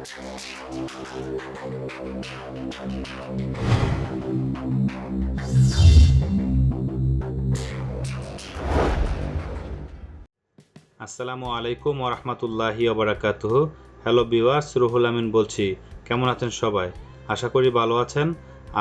আসসালামু আলাইকুম ওরহমতুল্লাহি ওবরাকাত হ্যালো বিওয়ার্স রুহুল আমিন বলছি। কেমন আছেন সবাই? আশা করি ভালো আছেন।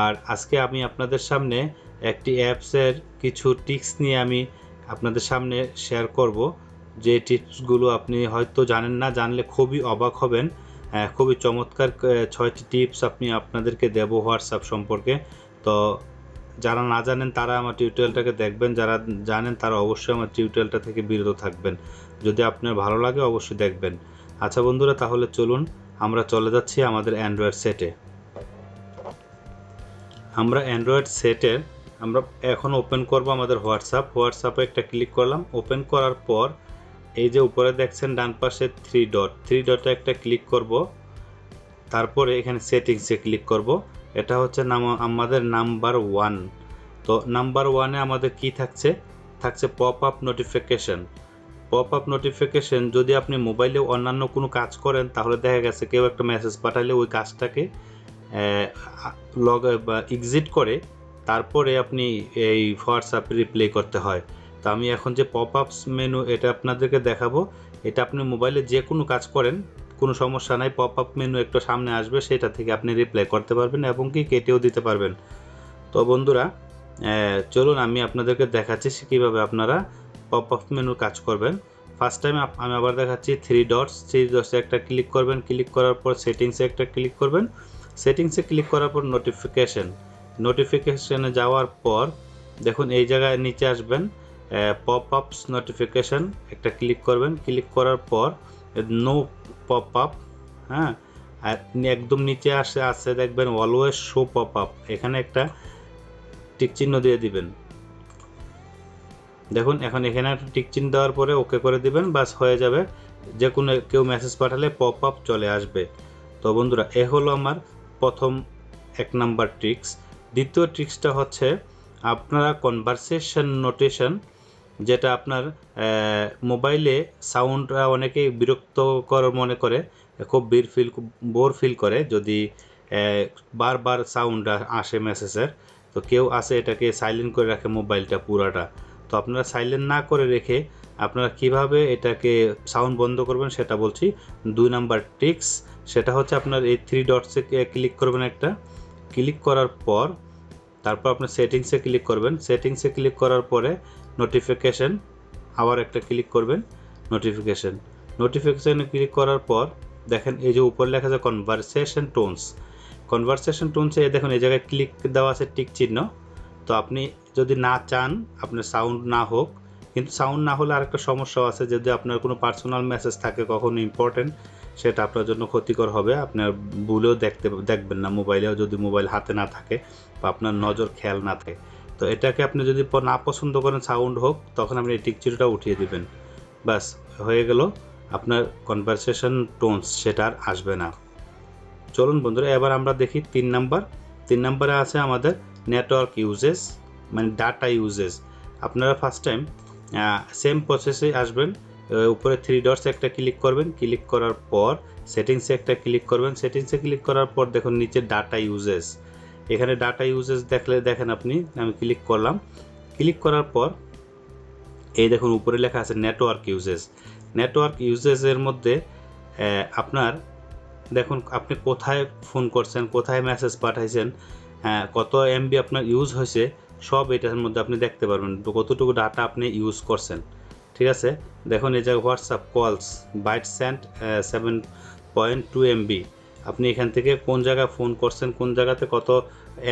আর আজকে আমি আপনাদের সামনে একটি অ্যাপসের কিছু টিপস নিয়ে আমি আপনাদের সামনে শেয়ার করব। যে টিপসগুলো আপনি হয়তো জানেন না, জানলে খুবই অবাক হবেন। খুবই চমৎকার ছয়টি টিপস আপনি আপনাদেরকে দেব হোয়াটসঅ্যাপ সম্পর্কে। তো যারা না জানেন তারা আমার টিউটোরিয়ালটাকে দেখবেন, যারা জানেন তারা অবশ্যই আমার টিউটোরিয়ালটা থেকে বিরত থাকবেন। যদি আপনার ভালো লাগে অবশ্যই দেখবেন। আচ্ছা বন্ধুরা, তাহলে চলুন আমরা চলে যাচ্ছি আমাদের অ্যান্ড্রয়েড সেটে আমরা অ্যান্ড্রয়েড সেটের আমরা এখন ওপেন করব আমাদের হোয়াটসঅ্যাপ। হোয়াটসঅ্যাপে একটা ক্লিক করলাম। ওপেন করার পর এই যে উপরে দেখছেন ডান পাশে থ্রি ডট থ্রি ডটে একটা ক্লিক করব। তারপরে এখানে সেটিংসে ক্লিক করব। এটা হচ্ছে নাম, আমাদের নাম্বার ওয়ান তো নাম্বার ওয়ানে আমাদের কি থাকছে? থাকছে pop up notification pop up notification যদি আপনি মোবাইলে অন্যান্য কোনো কাজ করেন, তাহলে দেখা গেছে কেউ একটা মেসেজ পাঠালে ওই কাজটাকে লগ বা এক্সিট করে, তারপরে আপনি এই হোয়াটসঅ্যাপ রিপ্লে করতে হয়। তো আমি এখন যে পপ আপস মেনু এটা আপনাদেরকে দেখাবো। এটা আপনি মোবাইলে যে কোনো কাজ করেন, কোনো সমস্যা নাই পপ আপ মেনু একটু সামনে আসবে, সেটা থেকে আপনি রিপ্লাই করতে পারবেন এবং কি কেটেও দিতে পারবেন। তো বন্ধুরা চলুন আমি আপনাদেরকে দেখাচ্ছি কীভাবে আপনারা পপ আপ মেনুর কাজ করবেন। ফার্স্ট টাইম আমি আবার দেখাচ্ছি থ্রি ডটস থ্রি ডটসে একটা ক্লিক করবেন ক্লিক করার পর সেটিংসে একটা ক্লিক করবেন। সেটিংসে ক্লিক করার পর নোটিফিকেশন নোটিফিকেশনে যাওয়ার পর, দেখুন এই জায়গায় নিচে আসবেন। পপ আপস নোটিফিকেশন একটা ক্লিক করবেন। ক্লিক করার পর নো পপ আপ হ্যাঁ? আর একদম নিচে আসে আসে দেখবেন অলওয়েজ শো পপ আপ এখানে একটা টিক চিহ্ন দিয়ে দিবেন। দেখুন, এখন এখানে একটা টিক চিহ্ন দেওয়ার পরে ওকে করে দিবেন, বাস হয়ে যাবে। যে কোনো কেউ মেসেজ পাঠালে পপ আপ চলে আসবে। তো বন্ধুরা, এ হলো আমার প্রথম এক নাম্বার ট্রিক্স দ্বিতীয় ট্রিক্সটা হচ্ছে, আপনারা কনভারসেশন নোটেশন যেটা আপনার মোবাইলে সাউন্ডটা অনেকেই বিরক্তকর মনে করে, খুব বীর ফিল বোর ফিল করে যদি বারবার সাউন্ড আসে মেসেজের, তো কেউ আসে এটাকে সাইলেন্ট করে রাখে মোবাইলটা পুরাটা। তো আপনারা সাইলেন্ট না করে রেখে আপনারা কীভাবে এটাকে সাউন্ড বন্ধ করবেন সেটা বলছি। দুই নাম্বার ট্রিক্স সেটা হচ্ছে আপনার এই থ্রি ডটসে ক্লিক করবেন একটা। ক্লিক করার পর তারপর আপনার সেটিংসে ক্লিক করবেন। সেটিংসে ক্লিক করার পরে নোটিফিকেশন আবার একটা ক্লিক করবেন নোটিফিকেশন নোটিফিকেশানে ক্লিক করার পর দেখেন এই যে উপরে লেখা আছে কনভারসেশন টোনস কনভারসেশন টোনসে দেখুন এই জায়গায় ক্লিক দেওয়া আছে টিক চিহ্ন। তো আপনি যদি না চান, আপনার সাউন্ড না হোক কিন্তু সাউন্ড না হলে আরেকটা সমস্যাও আছে, যদি আপনার কোনো পার্সোনাল মেসেজ থাকে কখনো ইম্পর্টেন্ট সেটা আপনার জন্য ক্ষতিকর হবে। আপনার ভুলেও দেখতে, দেখবেন না, মোবাইলেও যদি মোবাইল হাতে না থাকে বা আপনার নজর খেয়াল না থাকে। তো এটাকে আপনি যদি না পছন্দ করেন সাউন্ড হোক, তখন আপনি এই টিক চিহ্নটা উঠিয়ে দিবেন। ব্যাস, হয়ে গেল আপনার কনভারসেশন টোনস সেটা আর আসবে না। চলুন বন্ধুরা, এবার আমরা দেখি তিন নাম্বার। তিন নাম্বারে আছে আমাদের নেটওয়ার্ক ইউজেস মানে ডাটা ইউজেস আপনারা ফার্স্ট টাইম সেম প্রসেসে আসবেন। উপরে থ্রি ডটস একটা ক্লিক করবেন। ক্লিক করার পর সেটিংসে একটা ক্লিক করবেন। সেটিংসে ক্লিক করার পর দেখুন নিচে ডাটা ইউজেস এখানে ডাটা ইউজেস দেখলে দেখেন আপনি আমি ক্লিক করলাম। ক্লিক করার পর এই দেখুন উপরে লেখা আছে নেটওয়ার্ক ইউজেস নেটওয়ার্ক ইউজেসের মধ্যে আপনার দেখুন আপনি কোথায় ফোন করছেন কোথায় মেসেজ পাঠাইছেন আহ, কত এমবি আপনার ইউজ হয়েছে সব এটার মধ্যে আপনি দেখতে পারবেন কতটুকু ডাটা আপনি ইউজ করছেন। ঠিক আছে? দেখুন, এই জায়গায় WhatsApp calls byte sent seven point two MB আপনি এখান থেকে কোন জায়গায় ফোন করছেন, কোন জায়গাতে কত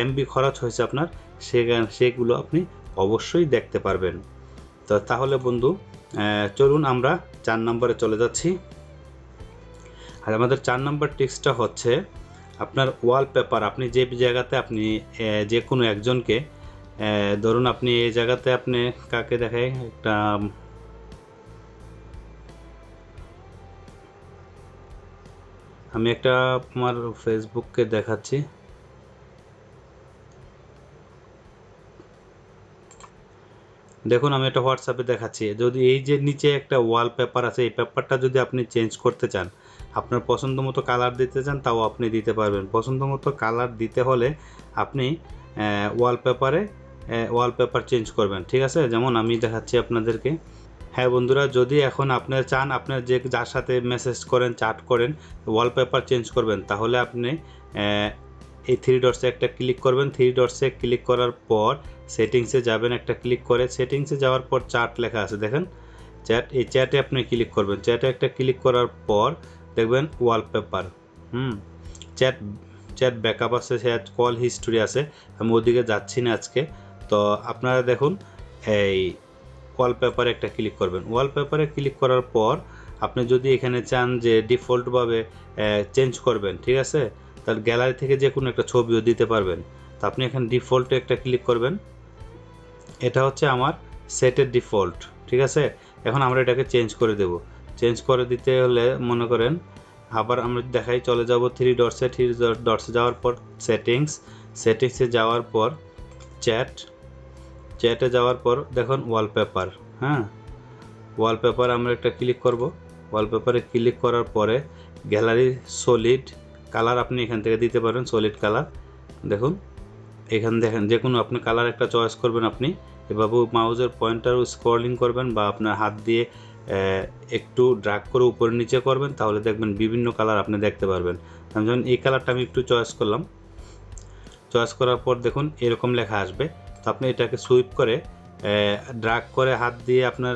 এমবি খরচ হয়েছে আপনার, সেখান, সেগুলো আপনি অবশ্যই দেখতে পারবেন। তো তাহলে বন্ধু চলুন আমরা চার নম্বরে চলে যাচ্ছি। আর আমাদের চার নম্বর টিক্সটা হচ্ছে, আপনার ওয়ালপেপার আপনি যে জায়গাতে আপনি যে কোনো একজনকে ধরুন আপনি এই জায়গাতে আপনি কাকে দেখায়? একটা আমি একটা আমার ফেসবুককে দেখাচ্ছি। দেখুন, আমি একটা হোয়াটসঅ্যাপে দেখাচ্ছি। যদি এই যে নিচে একটা ওয়ালপেপার আছে, এই পেপারটা যদি আপনি চেঞ্জ করতে চান, আপনার পছন্দ মতো কালার দিতে চান, তাও আপনি দিতে পারবেন। পছন্দ মতো কালার দিতে হলে আপনি ওয়ালপেপারে ওয়ালপেপার চেঞ্জ করবেন, ঠিক আছে? যেমন আমি দেখাচ্ছি আপনাদেরকে। হ্যাঁ বন্ধুরা, যদি এখন আপনার চান আপনার যে যার সাথে মেসেজ করেন চাট করেন ওয়ালপেপার চেঞ্জ করবেন, তাহলে আপনি এই থ্রি ডটসে একটা ক্লিক করবেন। থ্রি ডটসে ক্লিক করার পর সেটিংসে যাবেন, একটা ক্লিক করে সেটিংসে যাওয়ার পর চার্ট লেখা আছে, দেখেন? চ্যাট এই চ্যাটে আপনি ক্লিক করবেন। চ্যাটে একটা ক্লিক করার পর দেখবেন ওয়ালপেপার হুম? চ্যাট চ্যাট ব্যাকআপ আছে চ্যাট কল হিস্টোরি আছে। আমি ওদিকে যাচ্ছি না আজকে। তো আপনারা দেখুন, এই ওয়ালপেপারে একটা ক্লিক করবেন। ওয়ালপেপারে ক্লিক করার পর আপনি যদি এখানে চান যে ডিফল্টভাবে চেঞ্জ করবেন, ঠিক আছে? তাহলে গ্যালারি থেকে যে কোনো একটা ছবিও দিতে পারবেন। তো আপনি এখানে ডিফল্টে একটা ক্লিক করবেন। এটা হচ্ছে আমার সেটের ডিফল্ট ঠিক আছে? এখন আমরা এটাকে চেঞ্জ করে দেব। চেঞ্জ করে দিতে হলে মনে করেন, আবার আমরা দেখাই, চলে যাব থ্রি ডটসে থ্রি ডটসে যাওয়ার পর সেটিংস সেটিংসে যাওয়ার পর চ্যাট চ্যাটে যাওয়ার পর দেখুন ওয়ালপেপার হ্যাঁ? ওয়ালপেপার আমরা একটা ক্লিক করব। ওয়ালপেপারে ক্লিক করার পরে গ্যালারি সলিড কালার আপনি এখান থেকে দিতে পারেন সলিড কালার দেখুন, এখান দেখেন, যে কোনো আপনি কালার একটা চয়েস করবেন আপনি। এভাবে মাউজের পয়েন্টার স্ক্রলিং করবেন বা আপনার হাত দিয়ে একটু ড্রাগ করে উপরে নিচে করবেন, তাহলে দেখবেন বিভিন্ন কালার আপনি দেখতে পারবেন। আমি যেমন এই কালারটা আমি একটু চয়েস করলাম। চয়েস করার পর দেখুন, এরকম লেখা আসবে। তো আপনি এটাকে সুইপ করে ড্রাগ করে হাত দিয়ে আপনার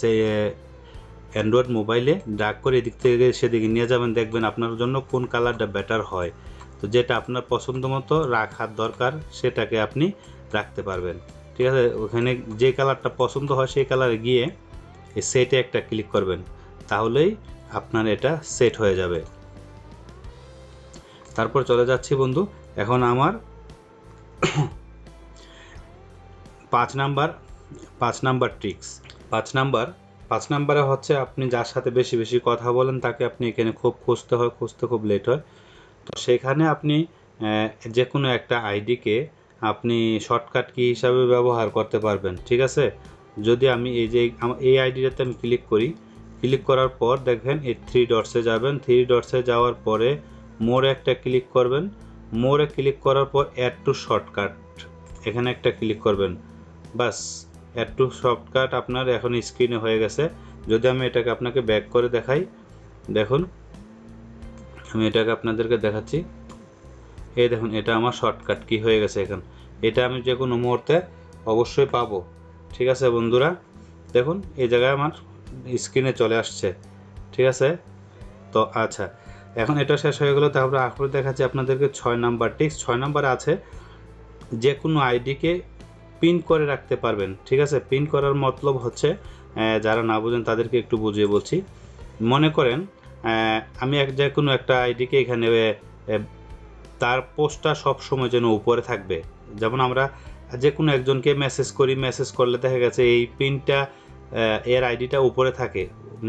সেই অ্যান্ড্রয়েড মোবাইলে ড্রাগ করে এদিক থেকে সেদিকে নিয়ে যাবেন, দেখবেন আপনার জন্য কোন কালারটা বেটার হয়। তো যেটা আপনার পছন্দ মতো রাখার দরকার, সেটাকে আপনি রাখতে পারবেন। ঠিক আছে? ওখানে যে কালারটা পছন্দ হয় সেই কালারে গিয়ে এই সেটে একটা ক্লিক করবেন, তাহলেই আপনার এটা সেট হয়ে যাবে। তারপর চলে যাচ্ছি বন্ধু, এখন আমার পাঁচ নাম্বার পাঁচ নাম্বার ট্রিক্স পাঁচ নাম্বার, পাঁচ নাম্বারে হচ্ছে আপনি যার সাথে বেশি বেশি কথা বলেন, তাকে আপনি এখানে খুব খুঁজতে হয়, খুঁজতে খুব লেট হয়। তো সেখানে আপনি যে কোনো একটা আইডিকে আপনি শর্টকাট কি হিসাবে ব্যবহার করতে পারবেন, ঠিক আছে? যদি আমি এই যে এই আইডিটাতে আমি ক্লিক করি ক্লিক করার পর দেখবেন এই থ্রি ডটসে যাবেন। থ্রি ডটসে যাওয়ার পরে মোরে একটা ক্লিক করবেন। মোরে ক্লিক করার পর অ্যাড টু শর্টকাট এখানে একটা ক্লিক করবেন। বাস অ্যাড টু শর্টকাট আপনার এখন স্ক্রিনে হয়ে গেছে। যদি আমি এটাকে আপনাকে ব্যাক করে দেখাই, দেখুন, আমি এটাকে আপনাদেরকে দেখাচ্ছি। এই দেখুন, এটা আমার শর্টকাট কি হয়ে গেছে এখন। এটা আমি যে কোনো মুহূর্তে অবশ্যই পাবো। ঠিক আছে বন্ধুরা? দেখুন, এই জায়গায় আমার স্ক্রিনে চলে আসছে। ঠিক আছে? তো আচ্ছা এখন এটা শেষ হয়ে গেলো। তারপরে আখর দেখাচ্ছি আপনাদেরকে ছয় নাম্বার টিক্স ছয় নাম্বার আছে, যে কোনো আইডিকে পিন করে রাখতে পারবেন, ঠিক আছে? পিন করার মতলব হচ্ছে যারা না বুঝেন তাদেরকে একটু বুঝিয়ে বলছি। মনে করেন আমি এক যে কোনো একটা আইডিকে এখানে তার পোস্টটা সব সময় যেন উপরে থাকবে। যেমন আমরা যে কোনো একজনকে মেসেজ করি মেসেজ করলে দেখা গেছে এই পিনটা এর আইডিটা উপরে থাকে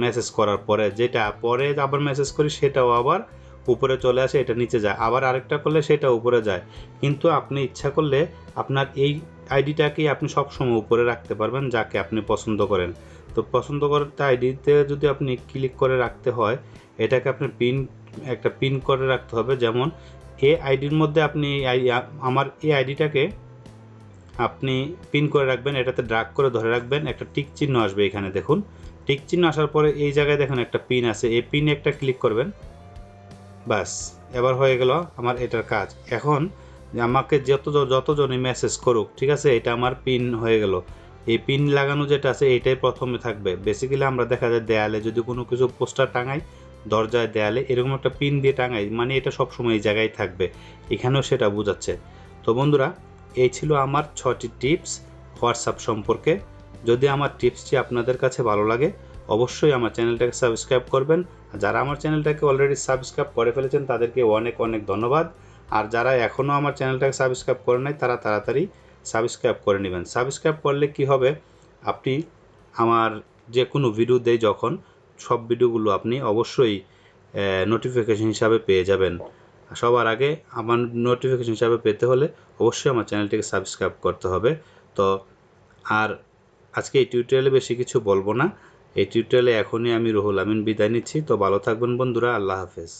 মেসেজ করার পরে। যেটা পরে আবার মেসেজ করি, সেটাও আবার উপরে চলে আসে, এটা নিচে যায়। আবার আরেকটা করলে সেটা উপরে যায়। কিন্তু আপনি ইচ্ছা করলে আপনার এই আইডিটাকেই আপনি সব সময় উপরে রাখতে পারবেন, যাকে আপনি পছন্দ করেন। তো পছন্দ করতে আইডিতে যদি আপনি ক্লিক করে রাখতে হয়, এটাকে আপনি পিন একটা পিন করে রাখতে হবে। যেমন, এ আইডির মধ্যে আপনি আমার এই আইডিটাকে আপনি পিন করে রাখবেন, এটাতে ড্রাগ করে ধরে রাখবেন। একটা টিক চিহ্ন আসবে এখানে, দেখুন। টিক চিহ্ন আসার পরে এই জায়গায় দেখুন একটা পিন আছে। এই পিনে একটা ক্লিক করবেন। বাস এবার হয়ে গেল আমার এটার কাজ। এখন আমাকে যত যতজনই মেসেজ করুক, ঠিক আছে? এটা আমার পিন হয়ে গেল। এই পিন লাগানো যেটা আছে, এটাই প্রথমে থাকবে। বেসিক্যালি আমরা দেখা যায় দেয়ালে যদি কোনো কিছু পোস্টার টাঙাই, দরজায় দেয়ালে এরকম একটা পিন দিয়ে টাঙাই মানে এটা সবসময় এই জায়গায় থাকবে। এখানেও সেটা বোঝাচ্ছে। তো বন্ধুরা, এই ছিল আমার ছটি টিপস হোয়াটসঅ্যাপ সম্পর্কে। যদি আমার টিপসটি আপনাদের কাছে ভালো লাগে, অবশ্যই আমার চ্যানেলটাকে সাবস্ক্রাইব করবেন। আর যারা আমার চ্যানেলটাকে অলরেডি সাবস্ক্রাইব করে ফেলেছেন, তাদেরকে অনেক অনেক ধন্যবাদ। আর যারা এখনও আমার চ্যানেলটাকে সাবস্ক্রাইব করে নাই, তারা তাড়াতাড়ি সাবস্ক্রাইব করে নেবেন। সাবস্ক্রাইব করলে কি হবে? আপনি আমার যে কোনো ভিডিও দেয় যখন, সব ভিডিওগুলো আপনি অবশ্যই নোটিফিকেশন হিসাবে পেয়ে যাবেন। সবার আগে আমার নোটিফিকেশন হিসাবে পেতে হলে অবশ্যই আমার চ্যানেলটিকে সাবস্ক্রাইব করতে হবে। তো, আর আজকে এই টিউটোরিয়ালে বেশি কিছু বলব না। এই টিউটোরিয়ালে এখনই আমি রুহুল আমিন বিদায় নিচ্ছি। তো ভালো থাকবেন বন্ধুরা, আল্লাহ হাফেজ।